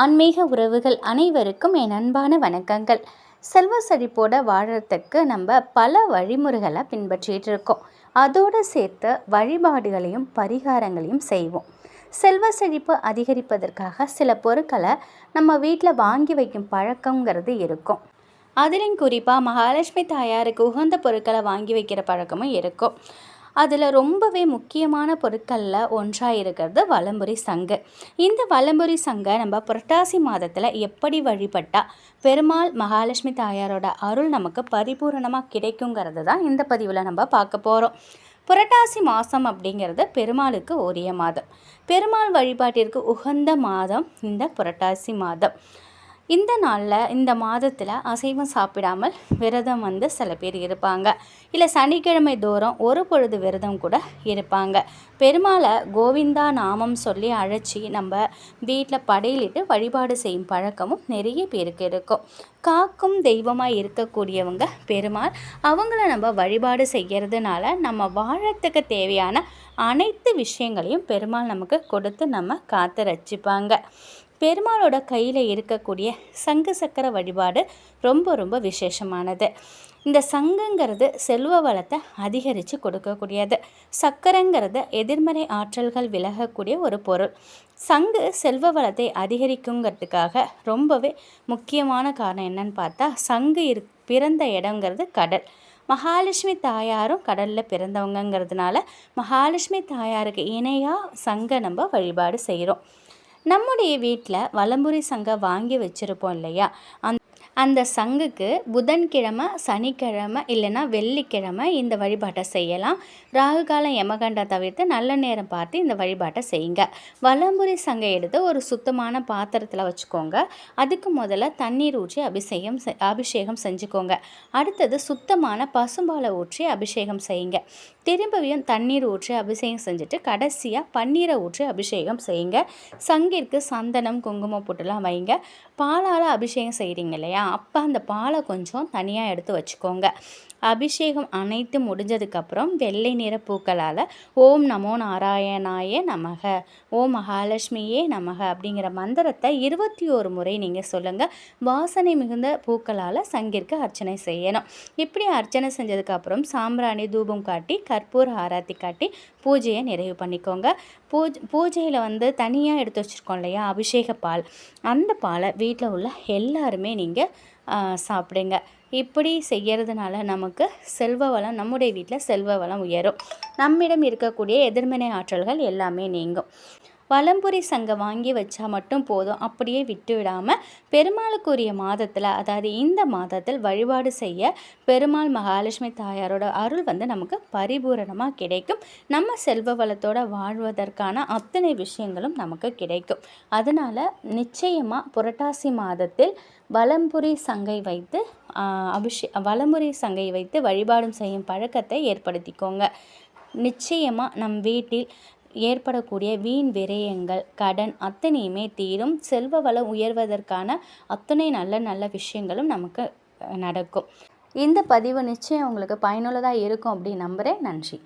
ஆன்மீக உறவுகள் அனைவருக்கும் என் அன்பான வணக்கங்கள். செல்வ செழிப்போட வாழறதுக்கு நம்ம பல வழிமுறைகளை பின்பற்றிட்டு இருக்கோம் அதோடு சேர்த்து வழிபாடுகளையும் பரிகாரங்களையும் செய்வோம். செல்வ செழிப்பு அதிகரிப்பதற்காக சில பொருட்களை நம்ம வீட்டில் வாங்கி வைக்கும் பழக்கங்கிறது இருக்கும். அதிலும் குறிப்பாக மகாலட்சுமி தாயாருக்கு உகந்த பொருட்களை வாங்கி வைக்கிற பழக்கமும் இருக்கும். அதில் ரொம்பவே முக்கியமான பொருட்களில் ஒன்றாக இருக்கிறது வலம்புரி சங்கு. இந்த வலம்புரி சங்கை நம்ம புரட்டாசி மாதத்தில் எப்படி வழிபட்டால் பெருமாள் மகாலட்சுமி தாயாரோட அருள் நமக்கு பரிபூரணமாக கிடைக்குங்கிறது தான் இந்த பதிவில் நம்ம பார்க்க போகிறோம் புரட்டாசி மாதம் அப்படிங்கிறது பெருமாளுக்கு உரிய மாதம். பெருமாள் வழிபாட்டிற்கு உகந்த மாதம் இந்த புரட்டாசி மாதம். இந்த நாளில் இந்த மாதத்தில் அசைவம் சாப்பிடாமல் விரதம் வந்து சில பேர் இருப்பாங்க. இல்லை சனிக்கிழமை தோறும் ஒரு பொழுது விரதம் கூட இருப்பாங்க. பெருமாளை கோவிந்தா நாமம் சொல்லி அழைச்சி நம்ம வீட்டில் படையிலிட்டு வழிபாடு செய்யும் பழக்கமும் நிறைய பேருக்கு இருக்கும். காக்கும் தெய்வமாக இருக்கக்கூடியவங்க பெருமாள் அவங்கள நம்ம வழிபாடு செய்கிறதுனால நம்ம வாழறதுக்கு தேவையான அனைத்து விஷயங்களையும் பெருமாள் நமக்கு கொடுத்து நம்ம காத்து ரசிப்பாங்க. பெருமாளோட கையில் இருக்கக்கூடிய சங்கு சக்கர வழிபாடு ரொம்ப ரொம்ப விசேஷமானது. இந்த சங்குங்கிறது செல்வ வளத்தை அதிகரித்து கொடுக்கக்கூடியது. சக்கரங்கிறது எதிர்மறை ஆற்றல்கள் விலகக்கூடிய ஒரு பொருள். சங்கு செல்வ வளத்தை அதிகரிக்குங்கிறதுக்காக ரொம்பவே முக்கியமான காரணம் என்னன்னு பார்த்தா சங்கு இரு பிறந்த இடங்கிறது கடல். மகாலட்சுமி தாயாரும் கடலில் பிறந்தவங்கங்கிறதுனால மகாலட்சுமி தாயாருக்கு இணையாக சங்கை நம்ம வழிபாடு செய்கிறோம் நம்முடைய வீட்டில் வலம்புரி சங்கை வாங்கி வச்சுருப்போம் இல்லையா? அந் அந்த சங்குக்கு புதன்கிழமை சனிக்கிழமை இல்லைன்னா வெள்ளிக்கிழமை இந்த வழிபாட்டை செய்யலாம். ராகுகாலம் யமகண்டா தவிர்த்து நல்ல நேரம் பார்த்து இந்த வழிபாட்டை செய்யுங்க. வலம்புரி சங்கை எடுத்து ஒரு சுத்தமான பாத்திரத்தில் வச்சுக்கோங்க. அதுக்கு முதல்ல தண்ணீர் ஊற்றி அபிஷேகம் அபிஷேகம் செஞ்சுக்கோங்க. அடுத்தது சுத்தமான பசும்பாலை ஊற்றி அபிஷேகம் செய்யுங்க. திரும்பியும் தண்ணீர் ஊற்றி அபிஷேகம் செஞ்சுட்டு கடைசியாக பன்னீரை ஊற்றி அபிஷேகம் செய்யுங்க. சங்கிற்கு சந்தனம் குங்குமம் போட்டுலாம் வைங்க. பாலால் அபிஷேகம் செய்கிறீங்க இல்லையா? அப்போ அந்த பாலை கொஞ்சம் தனியாக எடுத்து வச்சுக்கோங்க. அபிஷேகம் அனைத்து முடிஞ்சதுக்கப்புறம் வெள்ளை நிற பூக்களால் ஓம் நமோ நாராயணாய நமக ஓம் மகாலட்சுமியே நமக அப்படிங்கிற மந்திரத்தை இருபத்தி ஒரு முறை நீங்கள் சொல்லுங்கள் வாசனை மிகுந்த பூக்களால் சங்கிற்கு அர்ச்சனை செய்யணும். இப்படி அர்ச்சனை செஞ்சதுக்கப்புறம் சாம்பிராணி தூபம் காட்டி கற்பூர ஆராத்தி காட்டி பூஜையை நிறைவு பண்ணிக்கோங்க. பூஜ் பூஜையில் வந்து தனியாக எடுத்து வச்சுருக்கோம் இல்லையா? அபிஷேக பால். அந்த பாலை வீட்டில் உள்ள எல்லாருமே நீங்கள் சாப்பிடுங்க. இப்படி செய்கிறதுனால நமக்கு செல்வ வளம் நம்முடைய வீட்டில் செல்வ வளம் உயரும். நம்மிடம் இருக்கக்கூடிய எதிர்மனை ஆற்றல்கள் எல்லாமே நீங்கும். வலம்புரி சங்கை வாங்கி வச்சா மட்டும் போதும். அப்படியே விட்டு விடாமல் பெருமாளுக்குரிய மாதத்தில் அதாவது இந்த மாதத்தில் வழிபாடு செய்ய பெருமாள் மகாலட்சுமி தாயாரோட அருள் வந்து நமக்கு பரிபூரணமாக கிடைக்கும். நம்ம செல்வ வளத்தோடு வாழ்வதற்கான அத்தனை விஷயங்களும் நமக்கு கிடைக்கும். அதனால் நிச்சயமாக புரட்டாசி மாதத்தில் வலம்புரி சங்கை வைத்து அபிஷே வலம்புரி சங்கை வைத்து வழிபாடும் செய்யும் பழக்கத்தை ஏற்படுத்திக்கோங்க. நிச்சயமாக நம் வீட்டில் ஏற்படக்கூடிய வீண் விரயங்கள் கடன் அத்தனையுமே தீரும். செல்வ வளம் உயர்வதற்கான அத்தனை நல்ல நல்ல விஷயங்களும் நமக்கு நடக்கும். இந்த பதிவு நிச்சயம் உங்களுக்கு பயனுள்ளதாக இருக்கும் அப்படின்னு நம்புகிறேன் நன்றி.